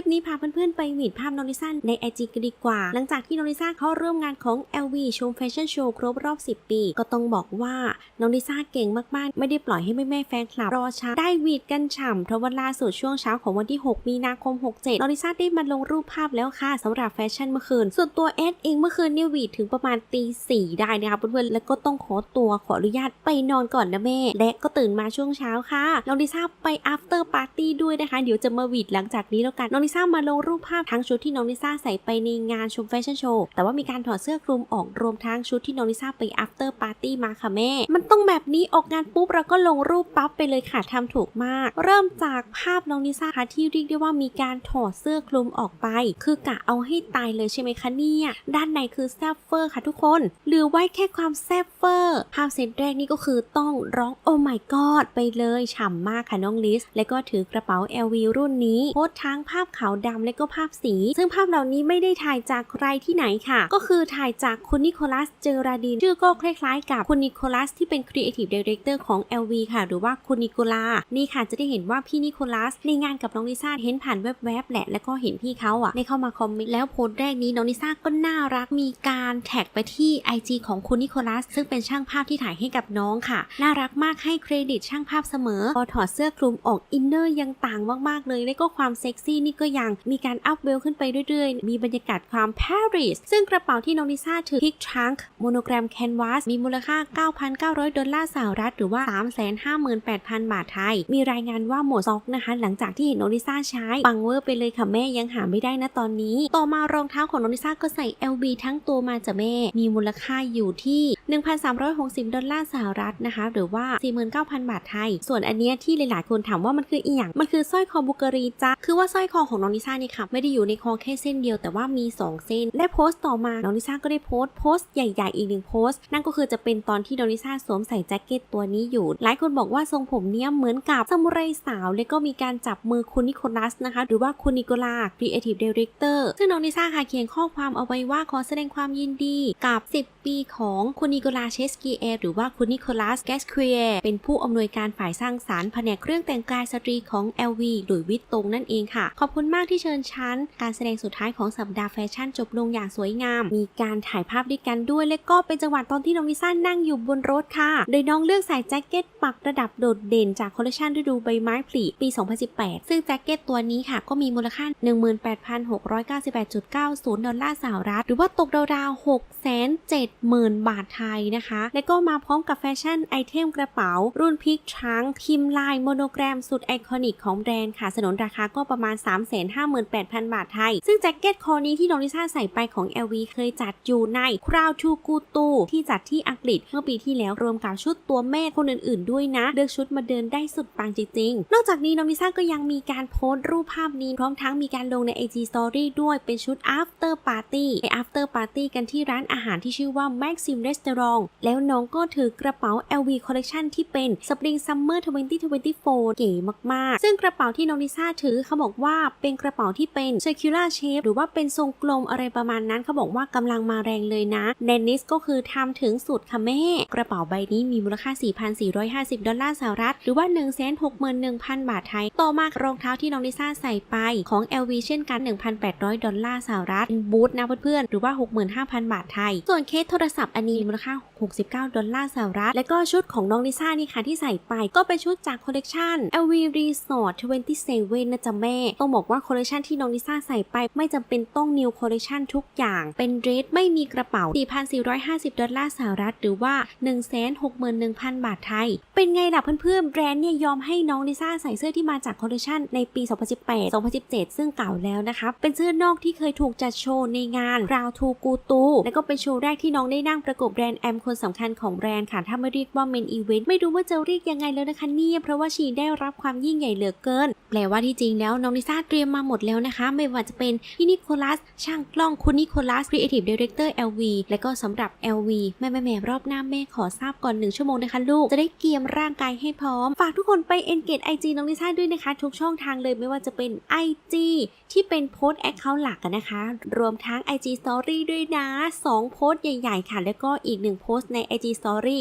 ลิปนี้พาเพื่อนๆไปหวีดภาพน้องลิซ่าในไอจีกันดีกว่า หลังจากที่น้องลิซ่าเข้าร่วมงานของ LV ชมแฟชั่นโชว์ครบรอบ 10 ปี ก็ต้องบอกว่าน้องลิซ่าเก่งมากๆ ไม่ได้ปล่อยให้แม่ๆแฟนคลับรอช้าได้หวีดกันฉ่ำเพราะวันล่าสุดช่วงเช้าของวันที่ 6 มีนาคม 67น้องลิซ่าได้มาลงรูปภาพแล้วค่ะสำหรับแฟชั่นเมื่อคืน ส่วนตัวเอสเองเมื่อคืนเนี่ยหวีดถึงประมาณตีสี่ได้นะคะเพื่อนๆแล้วก็ต้องขอตัวขออนุญาตไปนอนก่อนนะแม่ และก็ตื่นมาช่วงเช้าค่ะน้องลิซ่าไป after party ด้วยนะคะ เดี๋ยวจะมาหวีดหลังจากนี้แล้วกันนอริซ่ามาลงรูปภาพทั้งชุดที่น้องลิซ่าใส่ไปในงานชมแฟชั่นโชว์ แต่ว่ามีการถอดเสื้อคลุมออกรวมทั้งชุดที่น้องลิซ่าไป after party มาค่ะแม่ มันต้องแบบนี้ออกงานปุ๊บเราก็ลงรูปปั๊บไปเลยค่ะทำถูกมาก เริ่มจากภาพน้องลิซ่าค่ะที่เรียกได้ว่ามีการถอดเสื้อคลุมออกไป คือกะเอาให้ตายเลยใช่ไหมคะเนี่ยด้านในคือแซฟเฟอร์ค่ะทุกคนหรือไว้แค่ความแซฟเฟอร์ภาพเซตแรกนี่ก็คือต้องร้องโอ้ my god ไปเลยฉ่ำมากค่ะน้องลิส และก็ถือกระเป๋า LV รุ่นนี้โพสทั้งภาพขาวดำและก็ภาพสี ซึ่งภาพเหล่านี้ไม่ได้ถ่ายจากใครที่ไหนค่ะ ก็คือถ่ายจากคุณนิโคลัสเจอราดิน ชื่อก็คล้ายๆ กับคุณนิโคลัสที่เป็น Creative Director ของ LV ค่ะ หรือว่าคุณนิโคลา นี่ค่ะจะได้เห็นว่าพี่นิโคลัสในงานกับน้องลิซ่าเห็นผ่านแวบๆแหละ แล้วก็เห็นพี่เขาอะได้เข้ามาคอมเมนต์แล้วโพสต์แรกนี้น้องลิซ่าก็น่ารักมีการแท็กไปที่ IG ของคุณนิโคลัส ซึ่งเป็นช่างภาพที่ถ่ายให้กับน้องค่ะ น่ารักมากให้เครดิตช่างภาพเสมอพอถอดเสื้อคลุมออกอินเนอร์ยังต่างมากๆเลย และก็ความเซ็กซี่นี่ก็ยังมีการอัพเวลขึ้นไปเรื่อยๆ มีบรรยากาศความปารีสซึ่งกระเป๋าที่น้องลิซ่าถือพิกทรังค์โมโนแกรมแคนวาสมีมูลค่า 9,900 ดอลลาร์สหรัฐ หรือว่า 358,000 บาทไทย มีรายงานว่าหมดซ็อกนะคะ หลังจากที่เห็นน้องลิซ่าใช้ ปังเวอร์ไปเลยค่ะแม่ยังหาไม่ได้นะตอนนี้ ต่อมารองเท้าของน้องลิซ่าก็ใส่ LV ทั้งตัวมาจากแม่ มีมูลค่าอยู่ที่ 1,360 ดอลลาร์สหรัฐนะคะ หรือว่า 49,000 บาทไทย ส่วนอันเนี้ยที่หลายๆคนถามว่ามันคืออีหยังมันคือสร้อยคอบุกรีจ้ะคือว่าสร้อยคอของน้องลิซ่าเนี่ยค่ะไม่ได้อยู่ในคอแค่เส้นเดียวแต่ว่ามี 2 เส้น และโพสต์ต่อมาน้องลิซ่าก็ได้โพสต์โพสต์ใหญ่ๆอีกหนึ่งโพสต์นั่นก็คือจะเป็นตอนที่น้องลิซ่าสวมใส่แจ็คเก็ตตัวนี้อยู่ หลายคนบอกว่าทรงผมเนี้ยเหมือนกับซามูไรสาว และก็มีการจับมือคุณนิโคลัสนะคะ หรือว่าคุณนิโคลา Creative Director ซึ่งน้องลิซ่าค่ะเขียนข้อความเอาไว้ว่าขอแสดงความยินดีกับ 10 ปีของคุณนิโคลาเชสกีเอหรือว่าคุณนิโคลัสแกสเคียเป็นผู้อำนวยการฝ่ายสร้างสารรค์แผนกเครื่องแต่งกายสตรีของ LV หลุยวิตตงนั่นเองค่ะขอบคุณมากที่เชิญฉัน การแสดงสุดท้ายของสัปดาห์แฟชั่นจบลงอย่างสวยงาม มีการถ่ายภาพด้วยกันด้วย และก็เป็นจังหวะตอนที่น้องลิซ่านั่งอยู่บนรถค่ะ โดยน้องเลือกใส่แจ็คเก็ตปักระดับโดดเด่นจากคอลเลคชันฤดูใบไม้ผลิปี 2018 ซึ่งแจ็คเก็ตตัวนี้ค่ะ ก็มีมูลค่า 18,698.90 ดอลลาร์สหรัฐ หรือว่าตกราวๆ670,000 บาทไทยนะคะ และก็มาพร้อมกับแฟชั่นไอเทมกระเป๋า รุ่นพิกทรังพิมพ์ลายโมโนแกรมสุดไอคอนิกของแบรนด์ค่ะ สนนราคาก็ประมาณ 3 358,000 บาทไทย ซึ่งแจ็คเก็ตคอนี้ที่น้องลิซ่าใส่ไปของ LV เคยจัดอยู่ใน Crowd to g u t u ที่จัดที่อังกฤษเมื่อปีที่แล้วรวมกับชุดตัวแม่คนอื่นๆ ด้วยนะ เลือกชุดมาเดินได้สุดปังจริงๆ นอกจากนี้น้องลิซ่าก็ยังมีการโพสต์รูปภาพนี้พร้อมทั้งมีการลงใน IG Story ด้วยเป็นชุด after party ไป after party กันที่ร้านอาหารที่ชื่อว่า Maxim Restaurant แล้วน้องก็ถือกระเป๋า LV Collection ที่เป็น Spring Summer 2024 เก๋มากๆ ซึ่งกระเป๋าที่น้องลิซ่าถือเขาบอกว่าเป็นกระเป๋าที่เป็น circular shape หรือว่าเป็นทรงกลมอะไรประมาณนั้นเขาบอกว่ากำลังมาแรงเลยนะเดนนิสก็คือทำถึงสุดค่ะแม่ กระเป๋าใบนี้มีมูลค่า 4,450 ดอลลาร์สหรัฐ หรือว่า 161,000 บาทไทย ต่อมารองเท้าที่น้องลิซ่าใส่ไปของ LV เช่นกัน 1,800 ดอลลาร์สหรัฐเป็นบูทนะเพื่อนๆ หรือว่า 65,000 บาทไทย ส่วนเคสโทรศัพท์อันนี้มูลค่า 69 ดอลลาร์สหรัฐ และก็ชุดของน้องลิซ่านี่ค่ะที่ใส่ไป ก็เป็นชุดจากคอลเลกชัน LV Resort 27นะจ๊ะแม่ ต้องบอกว่าคอลเลกชันที่น้องลิซ่าใส่ไปไม่จำเป็นต้อง new collection ทุกอย่าง เป็นเดรสไม่มีกระเป๋า 4,450 ดอลลาร์สหรัฐ หรือว่า 161,000 บาทไทย เป็นไงล่ะเพื่อนๆ แบรนด์เนี่ยยอมให้น้องลิซ่าใส่เสื้อที่มาจากคอลเลกชันในปี 2018 2017 ซึ่งเก่าแล้วนะคะ เป็นเสื้อนอกที่เคยถูกจัดโชว์ในงาน Round to g u t u และก็เป็นโชว์แรกที่น้องได้นั่งประกบแบรนด์แอมคนสำคัญของแบรนด์ค่ะถ้าไม่เรียกว่าเมนอีเวนต์ไม่รู้ว่าจะเรียกยังไงแล้วนะคะเนี่ยเพราะว่าชีได้รับความยิ่งใหญ่เหลือเกิน แปลว่าที่จริงแล้วน้องลิซ่าเตรียมมาหมดแล้วนะคะ ไม่ว่าจะเป็นพี่นิโคลัส ช่างกล้องคุณนิโคลัส Creative Director LV และก็สำหรับ LV แม่แม่แม่รอบหน้าแม่ขอทราบก่อนหนึ่งชั่วโมงนะคะลูก จะได้เกียมร่างกายให้พร้อม ฝากทุกคนไป engage IG น้องลิซ่าด้วยนะคะ ทุกช่องทางเลยไม่ว่าจะเป็น IG ที่เป็นโพสต์แอคเคาท์หลักอะนะคะ รวมทั้ง IG Story ด้วยนะ 2 โพสต์ใหญ่ ๆ ค่ะ แล้วก็อีก1โพสต์ใน IG Story